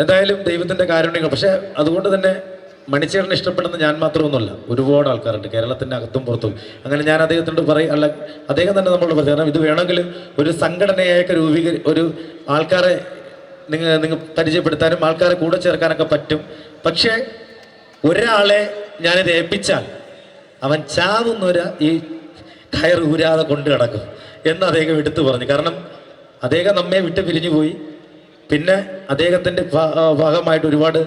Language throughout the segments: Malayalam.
എന്തായാലും ദൈവത്തിന്റെ കാരുണ്യങ്ങൾ. പക്ഷേ അതുകൊണ്ട് തന്നെ മണിച്ചേരനെ ഇഷ്ടപ്പെടുന്ന ഞാൻ മാത്രമൊന്നുമല്ല. ഒരുപാട് ആൾക്കാരുണ്ട്. കേരളത്തിന്റെ അകത്തും പുറത്തും. അങ്ങനെ ഞാൻ അദ്ദേഹത്തിനോട് പറയും അല്ല അദ്ദേഹം തന്നെ നമ്മളോട് പറയും കാരണം ഇത് വേണമെങ്കിൽ ഒരു സംഘടനയൊക്കെ രൂപീകരി ഒരു ആൾക്കാരെ നിങ്ങൾ നിങ്ങൾ പരിചയപ്പെടുത്താനും ആൾക്കാരെ കൂടെ ചേർക്കാനൊക്കെ പറ്റും. പക്ഷേ ഒരാളെ ഞാനിത് ഏൽപ്പിച്ചാൽ അവൻ ചാവുന്നൊര ഈ കയർ ഊരാതെ കൊണ്ട് കിടക്കും എന്ന് അദ്ദേഹം എടുത്തു പറഞ്ഞു. കാരണം അദ്ദേഹം നമ്മെ വിട്ട് പിരിഞ്ഞു പോയി പിന്നെ അദ്ദേഹത്തിന്റെ ഭാഗമായിട്ട് ഒരുപാട്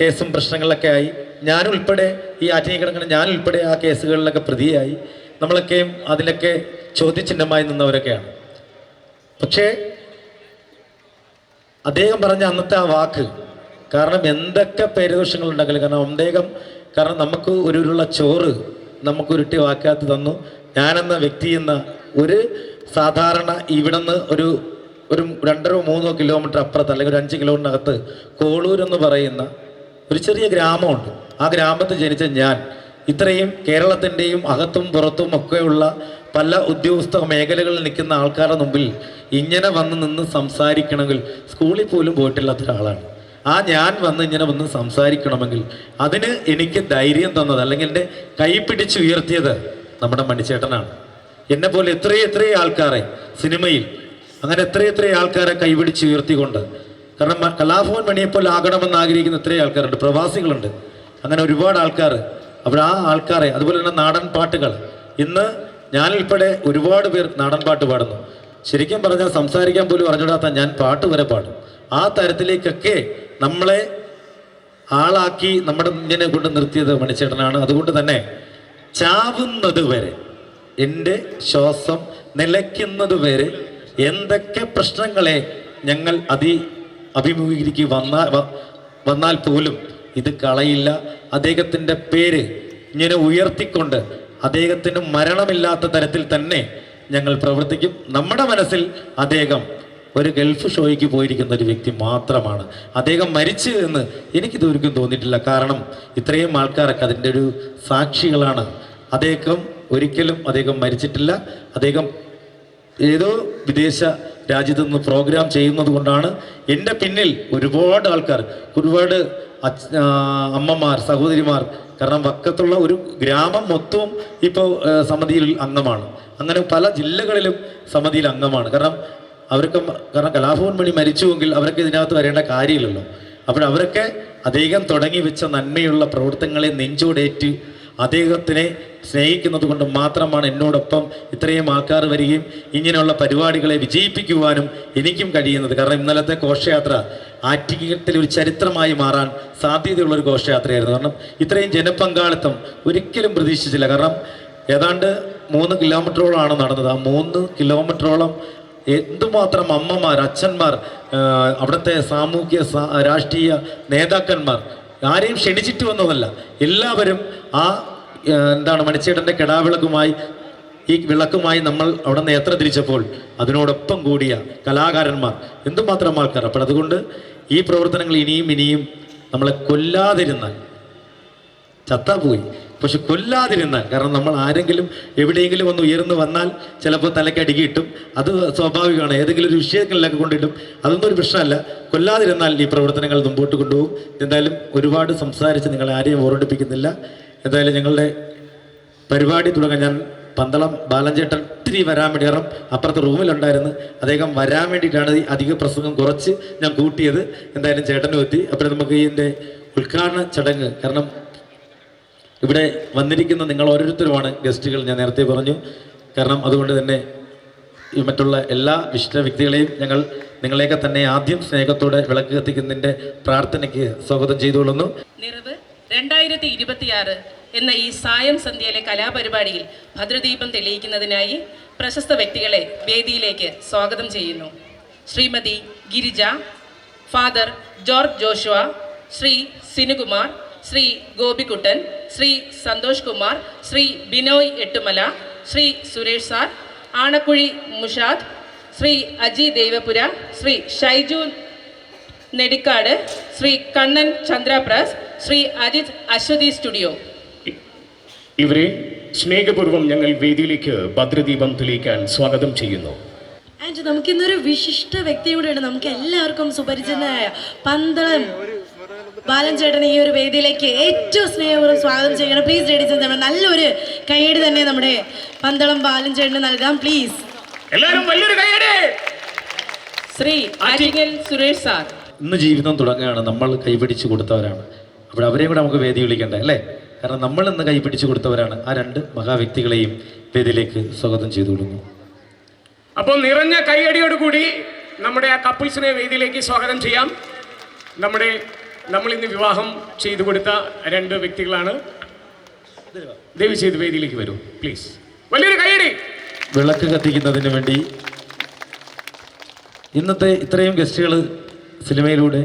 കേസും പ്രശ്നങ്ങളിലൊക്കെ ആയി. ഞാനുൾപ്പെടെ ഈ ആറ്റിനി കിടക്കുന്ന ഞാനുൾപ്പെടെ ആ കേസുകളിലൊക്കെ പ്രതിയായി. നമ്മളൊക്കെയും അതിലൊക്കെ ചോദ്യചിഹ്നമായി നിന്നവരൊക്കെയാണ്. പക്ഷേ അദ്ദേഹം പറഞ്ഞ അന്നത്തെ ആ വാക്ക് കാരണം എന്തൊക്കെ പേരുദോഷങ്ങൾ ഉണ്ടെങ്കിലും കാരണം അദ്ദേഹം കാരണം നമുക്ക് ഒരു ഉരുള ചോറ് നമുക്ക് ഉരുട്ടി വാക്കാത്ത് തന്നു. ഞാനെന്ന വ്യക്തി എന്ന ഒരു സാധാരണ ഇവിടുന്ന് ഒരു ഒരു രണ്ടരോ മൂന്നോ കിലോമീറ്റർ അപ്പുറത്ത് അല്ലെങ്കിൽ ഒരു അഞ്ച് കിലോമീറ്ററിനകത്ത് കോളൂർ എന്ന് പറയുന്ന ഒരു ചെറിയ ഗ്രാമമുണ്ട്. ആ ഗ്രാമത്തിൽ ജനിച്ച ഞാൻ ഇത്രയും കേരളത്തിന്റെയും അകത്തും പുറത്തും ഒക്കെയുള്ള പല ഉദ്യോഗസ്ഥ മേഖലകളിൽ നിൽക്കുന്ന ആൾക്കാരുടെ മുമ്പിൽ ഇങ്ങനെ വന്ന് നിന്ന് സംസാരിക്കണമെങ്കിൽ സ്കൂളിൽ പോലും പോയിട്ടില്ലാത്ത ഒരാളാണ്. ആ ഞാൻ വന്ന് ഇങ്ങനെ വന്ന് സംസാരിക്കണമെങ്കിൽ അതിന് എനിക്ക് ധൈര്യം തന്നത് അല്ലെങ്കിൽ എന്റെ കൈ പിടിച്ചുയർത്തിയത് നമ്മുടെ മണിച്ചേട്ടനാണ്. എന്നെ പോലെ എത്രയും ആൾക്കാരെ സിനിമയിൽ അങ്ങനെ എത്രയെത്ര ആൾക്കാരെ കൈപിടിച്ച് ഉയർത്തിക്കൊണ്ട്. കാരണം കലാഭവൻ മണിയെപ്പോലെ ആകണമെന്ന് ആഗ്രഹിക്കുന്ന എത്രയും ആൾക്കാരുണ്ട് പ്രവാസികളുണ്ട്. അങ്ങനെ ഒരുപാട് ആൾക്കാർ അപ്പോൾ ആ ആൾക്കാരെ അതുപോലെ തന്നെ നാടൻ പാട്ടുകൾ. ഇന്ന് ഞാനുൾപ്പെടെ ഒരുപാട് പേർ നാടൻ പാട്ട് പാടുന്നു. ശരിക്കും പറഞ്ഞാൽ സംസാരിക്കാൻ പോലും അറിഞ്ഞിടാത്ത ഞാൻ പാട്ട് വരെ പാടും. ആ തരത്തിലേക്കൊക്കെ നമ്മളെ ആളാക്കി നമ്മുടെ മുന്നിനെ കൊണ്ട് നിർത്തിയത് മണിച്ചേട്ടനാണ്. അതുകൊണ്ട് തന്നെ ചാവുന്നത് വരെ എന്റെ ശ്വാസം നിലയ്ക്കുന്നത് വരെ എന്തൊക്കെ പ്രശ്നങ്ങളെ ഞങ്ങൾ അതി അഭിമുഖീകരിക്ക് വന്നാൽ വന്നാൽ പോലും ഇത് കളയില്ല. അദ്ദേഹത്തിന്റെ പേര് ഇങ്ങനെ ഉയർത്തിക്കൊണ്ട് അദ്ദേഹത്തിന് മരണമില്ലാത്ത തരത്തിൽ തന്നെ ഞങ്ങൾ പ്രവർത്തിക്കും. നമ്മുടെ മനസ്സിൽ അദ്ദേഹം ഒരു ഗൾഫ് ഷോയ്ക്ക് പോയിരിക്കുന്ന ഒരു വ്യക്തി മാത്രമാണ്. അദ്ദേഹം മരിച്ചു എന്ന് എനിക്ക് ദൂരിക്കും തോന്നിയിട്ടില്ല. കാരണം ഇത്രയും ആൾക്കാരൊക്കെ അതിന്റെ ഒരു സാക്ഷികളാണ്. അദ്ദേഹം ഒരിക്കലും അദ്ദേഹം മരിച്ചിട്ടില്ല. അദ്ദേഹം ഏതോ വിദേശ രാജ്യത്ത് നിന്ന് പ്രോഗ്രാം ചെയ്യുന്നത് കൊണ്ടാണ് എന്റെ പിന്നിൽ ഒരുപാട് ആൾക്കാർ ഒരുപാട് അമ്മമാർ സഹോദരിമാർ കാരണം വക്കത്തുള്ള ഒരു ഗ്രാമം മൊത്തവും ഇപ്പോൾ സമിതിയിൽ അംഗമാണ്. അങ്ങനെ പല ജില്ലകളിലും സമിതിയിൽ അംഗമാണ്. കാരണം അവർക്ക് കാരണം കലാഭവൻ മണി മരിച്ചുവെങ്കിൽ അവർക്ക് ഇതിനകത്ത് വരേണ്ട കാര്യമില്ലല്ലോ. അപ്പോൾ അദ്ദേഹം തുടങ്ങി വെച്ച നന്മയുള്ള പ്രവർത്തനങ്ങളെ നെഞ്ചോടേറ്റ് അദ്ദേഹത്തിനെ സ്നേഹിക്കുന്നത് കൊണ്ട് മാത്രമാണ് എന്നോടൊപ്പം ഇത്രയും ആൾക്കാർ വരികയും ഇങ്ങനെയുള്ള പരിപാടികളെ വിജയിപ്പിക്കുവാനും എനിക്കും കഴിയുന്നത്. കാരണം ഇന്നലത്തെ ഘോഷയാത്ര ആറ്റിക്കത്തിൽ ഒരു ചരിത്രമായി മാറാൻ സാധ്യതയുള്ള ഒരു ഘോഷയാത്രയായിരുന്നു. കാരണം ഇത്രയും ജനപങ്കാളിത്തം ഒരിക്കലും പ്രതീക്ഷിച്ചില്ല. കാരണം ഏതാണ്ട് മൂന്ന് കിലോമീറ്ററോളമാണ് നടന്നത്. ആ മൂന്ന് കിലോമീറ്ററോളം എന്തുമാത്രം അമ്മമാർ അച്ഛന്മാർ അവിടുത്തെ സാമൂഹ്യ രാഷ്ട്രീയ നേതാക്കന്മാർ ആരെയും ക്ഷണിച്ചിട്ട് വന്നതല്ല. എല്ലാവരും ആ എന്താണ് മണിച്ചേട്ടന്റെ കിടാവിളക്കുമായി ഈ വിളക്കുമായി നമ്മൾ അവിടെ നിന്ന് യാത്ര തിരിച്ചപ്പോൾ അതിനോടൊപ്പം കൂടിയ കലാകാരന്മാർ എന്തുമാത്രം ആൾക്കാർ? അപ്പോൾ അതുകൊണ്ട് ഈ പ്രവർത്തനങ്ങൾ ഇനിയും ഇനിയും നമ്മളെ കൊല്ലാതിരുന്നാൽ ചത്താ പോയി. പക്ഷെ കൊല്ലാതിരുന്നാൽ കാരണം നമ്മൾ ആരെങ്കിലും എവിടെയെങ്കിലും ഒന്ന് ഉയർന്നു വന്നാൽ ചിലപ്പോൾ തലയ്ക്ക് അടി കിട്ടും. അത് സ്വാഭാവികമാണ്. ഏതെങ്കിലും ഒരു വിഷയങ്ങളിലൊക്കെ കൊണ്ടിട്ടും അതൊന്നും ഒരു പ്രശ്നമല്ല. കൊല്ലാതിരുന്നാൽ ഈ പ്രവർത്തനങ്ങൾ മുമ്പോട്ട് കൊണ്ടുപോകും. എന്തായാലും ഒരുപാട് സംസാരിച്ച് നിങ്ങൾ ആരെയും ഓർമ്മിപ്പിക്കുന്നില്ല. എന്തായാലും ഞങ്ങളുടെ പരിപാടി തുടങ്ങാൻ ഞാൻ പന്തളം ബാലഞ്ചേട്ടൻ ഒത്തിരി വരാൻ വേണ്ടി കാരണം അപ്പുറത്തെ റൂമിലുണ്ടായിരുന്നു. അദ്ദേഹം വരാൻ വേണ്ടിയിട്ടാണ് അധിക പ്രസംഗം കുറച്ച് ഞാൻ കൂട്ടിയത്. എന്തായാലും ചേട്ടനും എത്തി അപ്പോൾ നമുക്ക് ഇതിന്റെ ഉദ്ഘാടന ചടങ്ങ്. കാരണം ഇവിടെ വന്നിരിക്കുന്ന നിങ്ങൾ ഓരോരുത്തരുമാണ് ഗസ്റ്റുകൾ. ഞാൻ നേരത്തെ പറഞ്ഞു. കാരണം അതുകൊണ്ട് തന്നെ മറ്റുള്ള എല്ലാ വിശിഷ്ട വ്യക്തികളെയും ഞങ്ങൾ നിങ്ങളെയൊക്കെ തന്നെ ആദ്യം സ്നേഹത്തോടെ വിളക്ക് കത്തിക്കുന്നതിന്റെ പ്രാർത്ഥനയ്ക്ക് സ്വാഗതം ചെയ്തുകൊള്ളുന്നു. നിറവ് രണ്ടായിരത്തി ഇരുപത്തിയാറ് എന്ന ഈ സായം സന്ധ്യയിലെ കലാപരിപാടിയിൽ ഭദ്രദീപം തെളിയിക്കുന്നതിനായി പ്രശസ്ത വ്യക്തികളെ വേദിയിലേക്ക് സ്വാഗതം ചെയ്യുന്നു. Shrimati Girija father George Joshua Shri Sinukumar Shri Gopikuttan Shri Santhosh Kumar Shri Binoy Ettumala Shri Suresh sir Anakkuzhi Mushad Shri Aji Devapura Shri Shaiju Nedikkad Shri Kannan Chandrapras Shri Ajith Aswathy studio. ഇവരെ സ്നേഹപൂർവം ഞങ്ങൾ വേദിയിലേക്ക് ഭദ്രദീപം തെളിയിക്കാൻ സ്വാഗതം ചെയ്യുന്നു. ആൻഡ് നമുക്ക് ഇന്നൊരു വിശിഷ്ട വ്യക്തിയോടെയാണ് നമുക്ക് എല്ലാവർക്കും സുപരിചിതനായ പന്തളം ബാലൻ ചേട്ടൻ ഈ ഒരു വേദിയിലേക്ക് ഏറ്റവും സ്നേഹപൂർവം സ്വാഗതം ചെയ്യണം. പ്ലീസ് ലേഡീസ് ആൻഡ് നല്ലൊരു കൈയടി തന്നെ നമ്മുടെ പന്തളം ബാലൻ ചേട്ടന് നൽകാം. പ്ലീസ് എല്ലാരും വലിയൊരു കൈയടി ശ്രീ അരികൽ സുരേഷ് സാർ. ഇന്ന് ജീവിതം തുടങ്ങുകയാണ്. നമ്മൾ കൈപിടിച്ച് കൊടുത്തവരാണ്. അപ്പോൾ അവരെയും കൂടെ നമുക്ക് വേദി വിളിക്കണ്ടേ അല്ലേ? കാരണം നമ്മൾ ഇന്ന് കൈപിടിച്ച് കൊടുത്തവരാണ്. ആ രണ്ട് മഹാവ്യക്തികളെയും വേദിയിലേക്ക് സ്വാഗതം ചെയ്തു കൊടുക്കുന്നു. അപ്പോൾ നിറഞ്ഞ കൈയടിയോടുകൂടി നമ്മുടെ ആ കപ്പിൾസിനെ വേദിയിലേക്ക് സ്വാഗതം ചെയ്യാം. നമ്മുടെ നമ്മൾ ഇന്ന് വിവാഹം ചെയ്തു കൊടുത്ത രണ്ട് വ്യക്തികളാണ്. ദയവ് ചെയ്ത് വേദിയിലേക്ക് വരൂ പ്ലീസ് വലിയൊരു കൈയടി വിളക്ക് കത്തിക്കുന്നതിന് വേണ്ടി ഇന്നത്തെ ഇത്രയും ഗസ്റ്റുകൾ സിനിമയിലൂടെ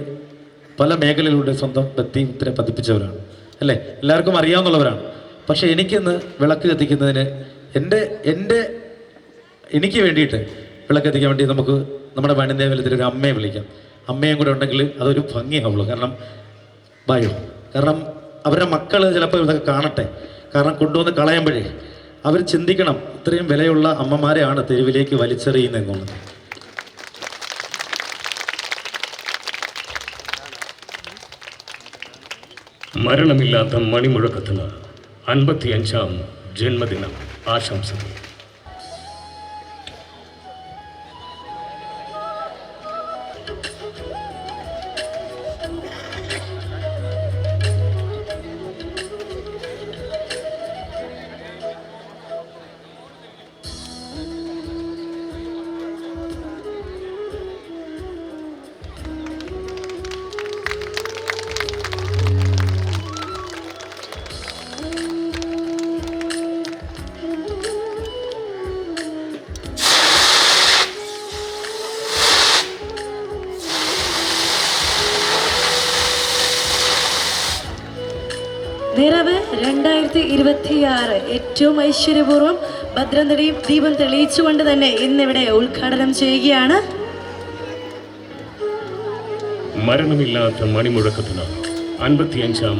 പല മേഖലയിലൂടെ സ്വന്തം വ്യക്തിമുദ്ര പതിപ്പിച്ചവരാണ്. അല്ലേ? എല്ലാവർക്കും അറിയാവുന്നവരാണ് പക്ഷേ എനിക്കിന്ന് വിളക്ക് കത്തിക്കുന്നതിന് എന്റെ എന്റെ എനിക്ക് വേണ്ടിയിട്ട് വിളക്ക് കത്തിക്കാൻ വേണ്ടി നമുക്ക് നമ്മുടെ വനിതേവലത്തിൽ ഒരു അമ്മയെ വിളിക്കാം. അമ്മയും കൂടെ ഉണ്ടെങ്കിൽ അതൊരു ഭംഗിയാവുള്ളൂ കാരണം ഭയം കാരണം അവരുടെ മക്കൾ ചിലപ്പോൾ ഇതൊക്കെ കാണട്ടെ. കാരണം കൊണ്ടുവന്ന് കളയുമ്പോഴേ അവർ ചിന്തിക്കണം ഇത്രയും വിലയുള്ള അമ്മമാരെയാണ് തെരുവിലേക്ക് വലിച്ചെറിയുന്നതെന്നുള്ളത് മരണമില്ലാത്ത മണിമുഴക്കത്തിന് അൻപത്തിയഞ്ചാം ജന്മദിനം ആശംസകൾ. രണ്ടായിരത്തി ഇരുപത്തിയാറ് ഏറ്റവും ഐശ്വര്യപൂർവം ഭദ്രം തെളിയും ദീപം തെളിയിച്ചുകൊണ്ട് തന്നെ ഇന്നിവിടെ ഉദ്ഘാടനം ചെയ്യുകയാണ്. മരണമില്ലാത്ത മണിമുഴക്കത്തിന് അൻപത്തിയഞ്ചാം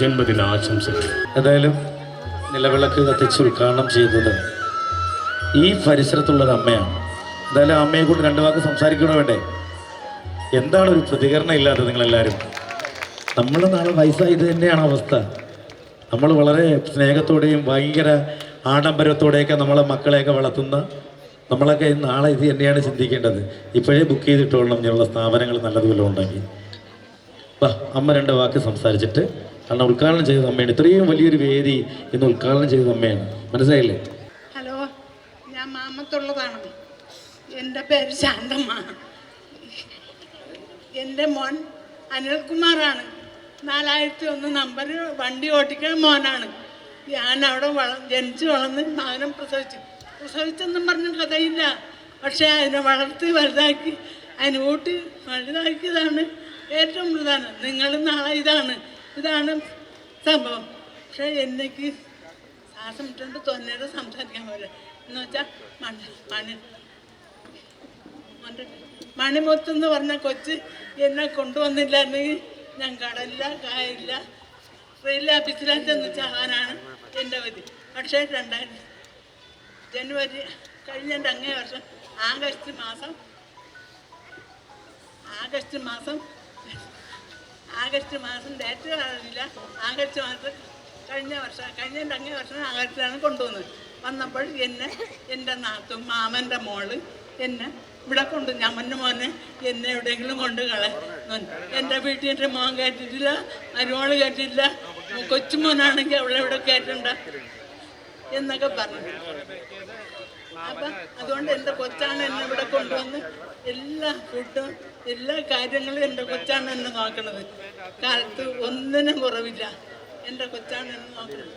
ജന്മദിന ആശംസകൾ. ഏതായാലും നിലവിളക്ക് കത്തിച്ച് ഉദ്ഘാടനം ചെയ്തത് ഈ പരിസരത്തുള്ളൊരു അമ്മയാണ് എന്തായാലും ആ അമ്മയെ കൊണ്ട് രണ്ട് വാക്ക് സംസാരിക്കണോ വേണ്ടേ? എന്താണ് ഒരു പ്രതികരണം ഇല്ലാത്തത് നിങ്ങളെല്ലാവരും? നമ്മൾ നാളെ വയസ്സായത് തന്നെയാണ് അവസ്ഥ. നമ്മൾ വളരെ സ്നേഹത്തോടെയും ഭയങ്കര ആഡംബരത്തോടെയൊക്കെ നമ്മളെ മക്കളെയൊക്കെ വളർത്തുന്ന നമ്മളൊക്കെ നാളെ ഇത് തന്നെയാണ് ചിന്തിക്കേണ്ടത്. ഇപ്പോഴേ ബുക്ക് ചെയ്തിട്ടോളണം ഇങ്ങനെയുള്ള സ്ഥാപനങ്ങൾ നല്ലതുപോലെ ഉണ്ടെങ്കിൽ. വാ അമ്മ രണ്ട് വാക്ക് സംസാരിച്ചിട്ട് കാരണം ഉദ്ഘാടനം ചെയ്ത അമ്മയാണ്. ഇത്രയും വലിയൊരു വേദി ഇന്ന് ഉദ്ഘാടനം ചെയ്ത അമ്മയാണ്. മനസ്സിലായില്ലേ? ഹലോ ഞാൻ മാമത്തുള്ളതാണ് എന്റെ പേര് ശാന്തമ്മ. എന്റെ മോൻ അനിൽകുമാറാണ്. നാലായിരത്തി ഒന്ന് നമ്പർ വണ്ടി ഓട്ടിക്കാൻ മോനാണ്. ഞാൻ അവിടെ വള ജനിച്ച് വളർന്ന് മകനം പ്രസവിച്ചു. പ്രസവിച്ചെന്നും പറഞ്ഞ കഥയില്ല. പക്ഷേ അതിനെ വളർത്തി വലുതാക്കി അതിന് ഊട്ടി വലുതാക്കിയതാണ് ഏറ്റവും പ്രധാനം. നിങ്ങൾ നാളെ ഇതാണ്. ഇതാണ് സംഭവം. പക്ഷേ എനിക്ക് ശ്വാസം ഇട്ടുകൊണ്ട് തൊന്നയുടെ സംസാരിക്കാൻ പോലെ. എന്ന് വെച്ചാൽ മണി മണി മണി- മണിമുത്ത് എന്ന് പറഞ്ഞ കൊച്ച് എന്നെ കൊണ്ടുവന്നില്ലായിരുന്നെങ്കിൽ ഞാൻ കടലില്ല കായില്ല. റെയിൽവേ ഓഫീസിലാണ് ചെന്ന് ചാകാനാണ് എന്റെ വിധി. പക്ഷേ രണ്ടായിരം ജനുവരി കഴിഞ്ഞ അങ്ങേ വർഷം ആഗസ്റ്റ് മാസം ആഗസ്റ്റ് മാസം ആഗസ്റ്റ് മാസം ഡേറ്റ് അറിയില്ല. ആഗസ്റ്റ് മാസം കഴിഞ്ഞ വർഷം കഴിഞ്ഞ അങ്ങേ വർഷം ആഗസ്റ്റിലാണ് കൊണ്ടുവന്നത്. വന്നപ്പോൾ എന്നെ എന്റെ നാത്തും മാമന്റെ മോൾ എന്നെ ഇവിടെ കൊണ്ട് ഞാൻ മഞ്ഞ മോനെ എന്നെ എവിടെയെങ്കിലും കൊണ്ട് കളെ. എന്റെ വീട്ടിൽ എന്റെ മോൻ കയറ്റിട്ടില്ല മരുമോൾ കയറ്റിട്ടില്ല. കൊച്ചുമോനാണെങ്കിൽ അവളെ ഇവിടെ കയറ്റണ്ട എന്നൊക്കെ പറഞ്ഞു. അപ്പം അതുകൊണ്ട് എന്റെ കൊച്ചാണ് എന്നെ ഇവിടെ കൊണ്ടുവന്ന് എല്ലാ ഫുഡും എല്ലാ കാര്യങ്ങളും എന്റെ കൊച്ചാണ് എന്നെ നോക്കണത്. കാലത്ത് ഒന്നിനും കുറവില്ല. എന്റെ കൊച്ചാണ് എന്നെ നോക്കണത്.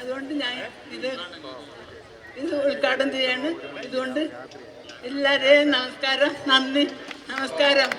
അതുകൊണ്ട് ഞാൻ ഇത് ഇത് ഉദ്ഘാടനം ചെയ്യാണ്. ഇതുകൊണ്ട് എല്ലാവരെയും നമസ്കാരം. നന്ദി. നമസ്കാരം.